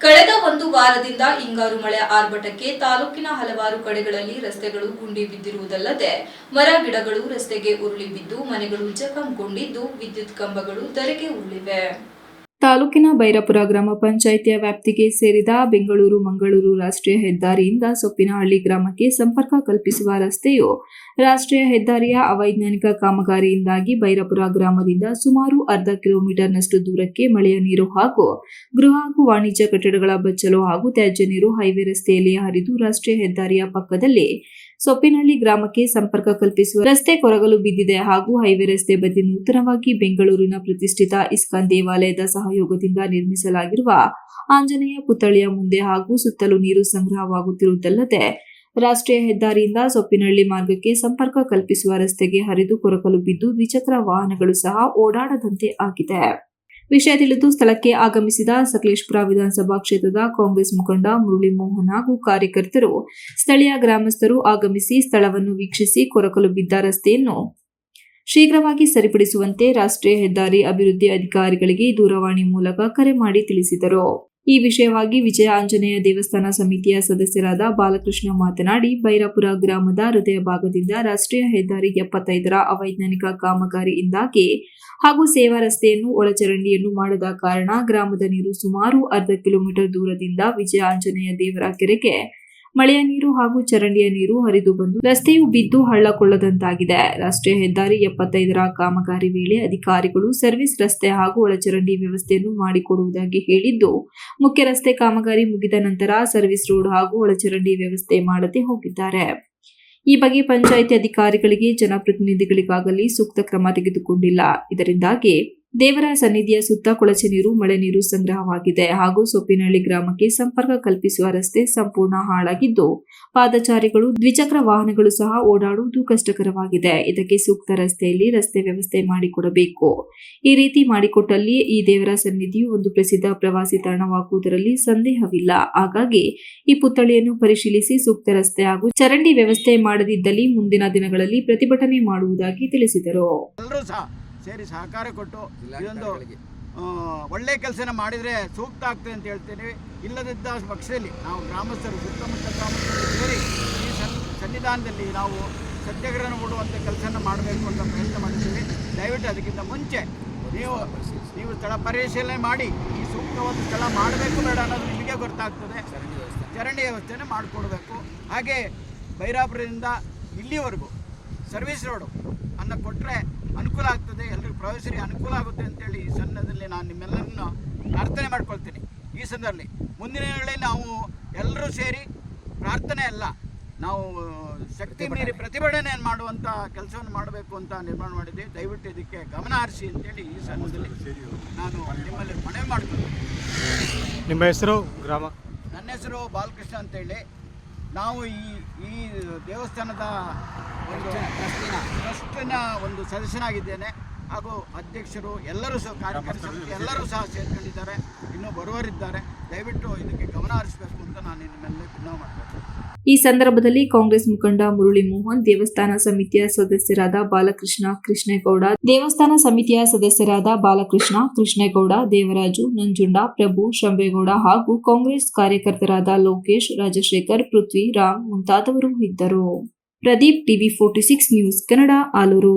ಕಳೆದ ಒಂದು ವಾರದಿಂದ ಹಿಂಗಾರು ಮಳೆ ಆರ್ಭಟಕ್ಕೆ ತಾಲೂಕಿನ ಹಲವಾರು ಕಡೆಗಳಲ್ಲಿ ರಸ್ತೆಗಳು ಗುಂಡಿ ಬಿದ್ದಿರುವುದಲ್ಲದೆ ಮರ ಗಿಡಗಳು ರಸ್ತೆಗೆ ಉರುಳಿ ಬಿದ್ದು ಮನೆಗಳು ಜಖಂಗೊಂಡಿದ್ದು ವಿದ್ಯುತ್ ಕಂಬಗಳು ಧರೆಗೆ ಉರುಳಿವೆ. ತಾಲೂಕಿನ ಬೈರಪುರ ಗ್ರಾಮ ಪಂಚಾಯಿತಿಯ ವ್ಯಾಪ್ತಿಗೆ ಸೇರಿದ ಬೆಂಗಳೂರು, ಮಂಗಳೂರು ರಾಷ್ಟ್ರೀಯ ಹೆದ್ದಾರಿಯಿಂದ ಸೊಪ್ಪಿನಹಳ್ಳಿ ಗ್ರಾಮಕ್ಕೆ ಸಂಪರ್ಕ ಕಲ್ಪಿಸುವ ರಸ್ತೆಯು ರಾಷ್ಟ್ರೀಯ ಹೆದ್ದಾರಿಯ ಅವೈಜ್ಞಾನಿಕ ಕಾಮಗಾರಿಯಿಂದಾಗಿ ಬೈರಪುರ ಗ್ರಾಮದಿಂದ ಸುಮಾರು ಅರ್ಧ ಕಿಲೋಮೀಟರ್ನಷ್ಟು ದೂರಕ್ಕೆ ಮಳೆಯ ನೀರು ಹಾಗೂ ಗೃಹ ಹಾಗೂ ವಾಣಿಜ್ಯ ಕಟ್ಟಡಗಳ ಬಚ್ಚಲು ಹಾಗೂ ತ್ಯಾಜ್ಯ ನೀರು ಹೈವೇ ರಸ್ತೆಯಲ್ಲಿ ಹರಿದು ರಾಷ್ಟ್ರೀಯ ಹೆದ್ದಾರಿಯ ಪಕ್ಕದಲ್ಲಿ ಸೊಪ್ಪಿನಹಳ್ಳಿ ಗ್ರಾಮಕ್ಕೆ ಸಂಪರ್ಕ ಕಲ್ಪಿಸುವ ರಸ್ತೆ ಕೊರಗಲು ಬಿದ್ದಿದೆ ಹಾಗೂ ಹೈವೇ ರಸ್ತೆ ಬದಿ ನೂತನವಾಗಿ ಬೆಂಗಳೂರಿನ ಪ್ರತಿಷ್ಠಿತ ಇಸ್ಕಾನ್ ದೇವಾಲಯದ ಸಹಯೋಗದಿಂದ ನಿರ್ಮಿಸಲಾಗಿರುವ ಆಂಜನೇಯ ಪುತ್ಥಳಿಯ ಮುಂದೆ ಹಾಗೂ ಸುತ್ತಲೂ ನೀರು ಸಂಗ್ರಹವಾಗುತ್ತಿರುವುದಲ್ಲದೆ, ರಾಷ್ಟ್ರೀಯ ಹೆದ್ದಾರಿಯಿಂದ ಸೊಪ್ಪಿನಹಳ್ಳಿ ಮಾರ್ಗಕ್ಕೆ ಸಂಪರ್ಕ ಕಲ್ಪಿಸುವ ರಸ್ತೆಗೆ ಹರಿದು ಕೊರಕಲು ಬಿದ್ದು ದ್ವಿಚಕ್ರ ವಾಹನಗಳು ಸಹ ಓಡಾಡದಂತೆ ಆಗಿದೆ. ವಿಷಯ ತಿಳಿದು ಸ್ಥಳಕ್ಕೆ ಆಗಮಿಸಿದ ಸಕಲೇಶ್ಪುರ ವಿಧಾನಸಭಾ ಕ್ಷೇತ್ರದ ಕಾಂಗ್ರೆಸ್ ಮುಖಂಡ ಮುರಳಿ ಮೋಹನ್ ಹಾಗೂ ಕಾರ್ಯಕರ್ತರು ಸ್ಥಳೀಯ ಗ್ರಾಮಸ್ಥರು ಆಗಮಿಸಿ ಸ್ಥಳವನ್ನು ವೀಕ್ಷಿಸಿ ಕೊರಕಲು ಬಿದ್ದ ರಸ್ತೆಯನ್ನು ಶೀಘ್ರವಾಗಿ ಸರಿಪಡಿಸುವಂತೆ ರಾಷ್ಟ್ರೀಯ ಹೆದ್ದಾರಿ ಅಭಿವೃದ್ಧಿ ಅಧಿಕಾರಿಗಳಿಗೆ ದೂರವಾಣಿ ಮೂಲಕ ಕರೆ ಮಾಡಿ ತಿಳಿಸಿದರು. ಈ ವಿಷಯವಾಗಿ ವಿಜಯ ಆಂಜನೇಯ ದೇವಸ್ಥಾನ ಸಮಿತಿಯ ಸದಸ್ಯರಾದ ಬಾಲಕೃಷ್ಣ ಮಾತನಾಡಿ, ಬೈರಾಪುರ ಗ್ರಾಮದ ಹೃದಯ ಭಾಗದಿಂದ ರಾಷ್ಟ್ರೀಯ ಹೆದ್ದಾರಿ ಎಪ್ಪತ್ತೈದರ ಅವೈಜ್ಞಾನಿಕ ಕಾಮಗಾರಿಯಿಂದಾಗಿ ಹಾಗೂ ಸೇವಾ ರಸ್ತೆಯನ್ನು ಒಳಚರಂಡಿಯನ್ನು ಮಾಡದ ಕಾರಣ ಗ್ರಾಮದ ನೀರು ಸುಮಾರು ಅರ್ಧ ಕಿಲೋಮೀಟರ್ ದೂರದಿಂದ ವಿಜಯ ಆಂಜನೇಯ ದೇವರ ಕೆರೆಗೆ ಮಳೆಯ ನೀರು ಹಾಗೂ ಚರಂಡಿಯ ನೀರು ಹರಿದು ಬಂದು ರಸ್ತೆಯು ಬಿದ್ದು ಹಳ್ಳಕೊಳ್ಳದಂತಾಗಿದೆ. ರಾಷ್ಟ್ರೀಯ ಹೆದ್ದಾರಿ ಎಪ್ಪತ್ತೈದರ ಕಾಮಗಾರಿ ವೇಳೆ ಅಧಿಕಾರಿಗಳು ಸರ್ವಿಸ್ ರಸ್ತೆ ಹಾಗೂ ಒಳಚರಂಡಿ ವ್ಯವಸ್ಥೆಯನ್ನು ಮಾಡಿಕೊಡುವುದಾಗಿ ಹೇಳಿದ್ದು, ಮುಖ್ಯ ರಸ್ತೆ ಕಾಮಗಾರಿ ಮುಗಿದ ನಂತರ ಸರ್ವಿಸ್ ರೋಡ್ ಹಾಗೂ ಒಳಚರಂಡಿ ವ್ಯವಸ್ಥೆ ಮಾಡದೆ ಹೋಗಿದ್ದಾರೆ. ಈ ಬಗ್ಗೆ ಪಂಚಾಯಿತಿ ಅಧಿಕಾರಿಗಳಿಗೆ, ಜನಪ್ರತಿನಿಧಿಗಳಿಗಾಗಲಿ ಸೂಕ್ತ ಕ್ರಮ ತೆಗೆದುಕೊಂಡಿಲ್ಲ. ಇದರಿಂದಾಗಿ ದೇವರ ಸನ್ನಿಧಿಯ ಸುತ್ತ ಕೊಳಚೆ ನೀರು, ಮಳೆ ನೀರು ಸಂಗ್ರಹವಾಗಿದೆ. ಹಾಗೂ ಸೊಪ್ಪಿನಹಳ್ಳಿ ಗ್ರಾಮಕ್ಕೆ ಸಂಪರ್ಕ ಕಲ್ಪಿಸುವ ರಸ್ತೆ ಸಂಪೂರ್ಣ ಹಾಳಾಗಿದ್ದು, ಪಾದಚಾರಿಗಳು, ದ್ವಿಚಕ್ರ ವಾಹನಗಳು ಸಹ ಓಡಾಡುವುದು ಕಷ್ಟಕರವಾಗಿದೆ. ಇದಕ್ಕೆ ಸೂಕ್ತ ರಸ್ತೆಯಲ್ಲಿ ರಸ್ತೆ ವ್ಯವಸ್ಥೆ ಮಾಡಿಕೊಡಬೇಕು. ಈ ರೀತಿ ಮಾಡಿಕೊಟ್ಟಲ್ಲಿ ಈ ದೇವರ ಸನ್ನಿಧಿಯು ಒಂದು ಪ್ರಸಿದ್ಧ ಪ್ರವಾಸಿ ತಾಣವಾಗುವುದರಲ್ಲಿ ಸಂದೇಹವಿಲ್ಲ. ಹಾಗಾಗಿ ಈ ಪುತ್ಥಳಿಯನ್ನು ಪರಿಶೀಲಿಸಿ ಸೂಕ್ತ ರಸ್ತೆ ಹಾಗೂ ಚರಂಡಿ ವ್ಯವಸ್ಥೆ ಮಾಡದಿದ್ದಲ್ಲಿ ಮುಂದಿನ ದಿನಗಳಲ್ಲಿ ಪ್ರತಿಭಟನೆ ಮಾಡುವುದಾಗಿ ತಿಳಿಸಿದರು. ಸೇರಿ ಸಹಕಾರ ಕೊಟ್ಟು ಇದೊಂದು ಒಳ್ಳೆ ಕೆಲಸನ ಮಾಡಿದರೆ ಸೂಕ್ತ ಆಗ್ತದೆ ಅಂತ ಹೇಳ್ತೇನೆ. ಇಲ್ಲದಿದ್ದ ಪಕ್ಷದಲ್ಲಿ ನಾವು ಗ್ರಾಮಸ್ಥರು ಸುತ್ತಮುತ್ತ ಗ್ರಾಮಸ್ಥರು ಸೇರಿ ಈ ಸನ್ ಸನ್ನಿಧಾನದಲ್ಲಿ ನಾವು ಸತ್ಯಾಗ್ರಹ ಕೊಡುವಂಥ ಕೆಲಸನ ಮಾಡಬೇಕು ಅಂತ ಪ್ರಯತ್ನ ಮಾಡಿದ್ದೀವಿ ದಯವಿಟ್ಟು ಅದಕ್ಕಿಂತ ಮುಂಚೆ ನೀವು ನೀವು ಸ್ಥಳ ಪರಿಶೀಲನೆ ಮಾಡಿ ಈ ಸೂಕ್ತವಾದ ಸ್ಥಳ ಮಾಡಬೇಕು ಬೇಡ ಅನ್ನೋದು ನಿಮಗೆ ಗೊತ್ತಾಗ್ತದೆ. ಚರಂಡಿ ವ್ಯವಸ್ಥೆನ ಮಾಡಿಕೊಡ್ಬೇಕು. ಹಾಗೆ ಬೈರಾಪುರದಿಂದ ಇಲ್ಲಿವರೆಗೂ ಸರ್ವಿಸ್ ರೋಡು ಆಗ್ತದೆ ಪ್ರವಾಸರಿಗೆ ಅನುಕೂಲ ಆಗುತ್ತೆ ಅಂತೇಳಿ ಈ ಸಣ್ಣದಲ್ಲಿ ನಾನು ನಿಮ್ಮೆಲ್ಲರನ್ನು ಪ್ರಾರ್ಥನೆ ಮಾಡ್ಕೊಳ್ತೀನಿ. ಈ ಸಂದರ್ಭದಲ್ಲಿ ಮುಂದಿನ ದಿನಗಳಲ್ಲಿ ನಾವು ಎಲ್ಲರೂ ಸೇರಿ ಪ್ರಾರ್ಥನೆ ಅಲ್ಲ ನಾವು ಶಕ್ತಿ ಮೀರಿ ಪ್ರತಿಭಟನೆ ಮಾಡುವಂಥ ಕೆಲಸವನ್ನು ಮಾಡಬೇಕು ಅಂತ ನಿರ್ಮಾಣ ಮಾಡಿದ್ದೀವಿ ದಯವಿಟ್ಟು ಇದಕ್ಕೆ ಗಮನ ಹರಿಸಿ ಅಂತೇಳಿ ಈ ಸಂದರ್ಭದಲ್ಲಿ ನಾನು ನಿಮ್ಮಲ್ಲಿ ಮನವಿ ಮಾಡ್ತೀನಿ ನಿಮ್ಮ ಹೆಸರು? ಗ್ರಾಮ. ನನ್ನ ಹೆಸರು ಬಾಲಕೃಷ್ಣ ಅಂತೇಳಿ. ನಾವು ಈ ಈ ದೇವಸ್ಥಾನದ ಒಂದು ಟ್ರಸ್ಟಿನ ಒಂದು ಸದಸ್ಯನಾಗಿದ್ದೇನೆ. ಹಾಗೂ ಅಧ್ಯಕ್ಷರು ಎಲ್ಲರೂ ಸಹ ಕಾರ್ಯಕರ್ತರು ಎಲ್ಲರೂ ಸಹ ಸೇರ್ಕೊಂಡಿದ್ದಾರೆ. ಇನ್ನೂ ಬರುವರಿದ್ದಾರೆ ದಯವಿಟ್ಟು ಇದಕ್ಕೆ ಗಮನ ಹರಿಸಬೇಕು ಅಂತ ನಾನು ನಿಮ್ಮೆಲ್ಲ ವಿನಂತಿ ಮಾಡ್ತೇನೆ. ಈ ಸಂದರ್ಭದಲ್ಲಿ ಕಾಂಗ್ರೆಸ್ ಮುಖಂಡ ಮುರುಳಿ ಮೋಹನ್ ದೇವಸ್ಥಾನ ಸಮಿತಿಯ ಸದಸ್ಯರಾದ ಬಾಲಕೃಷ್ಣ ಕೃಷ್ಣೇಗೌಡ ದೇವಸ್ಥಾನ ಸಮಿತಿಯ ಸದಸ್ಯರಾದ ಬಾಲಕೃಷ್ಣ ಕೃಷ್ಣೇಗೌಡ ದೇವರಾಜು ನಂಜುಂಡ ಪ್ರಭು ಶಂಬೇಗೌಡ ಹಾಗೂ ಕಾಂಗ್ರೆಸ್ ಕಾರ್ಯಕರ್ತರಾದ ಲೋಕೇಶ್ ರಾಜಶೇಖರ್ ಪೃಥ್ವಿ ರಾಮ್ ಮುಂತಾದವರು ಇದ್ದರು. Pradeep TV forty six news Kannada Aluru.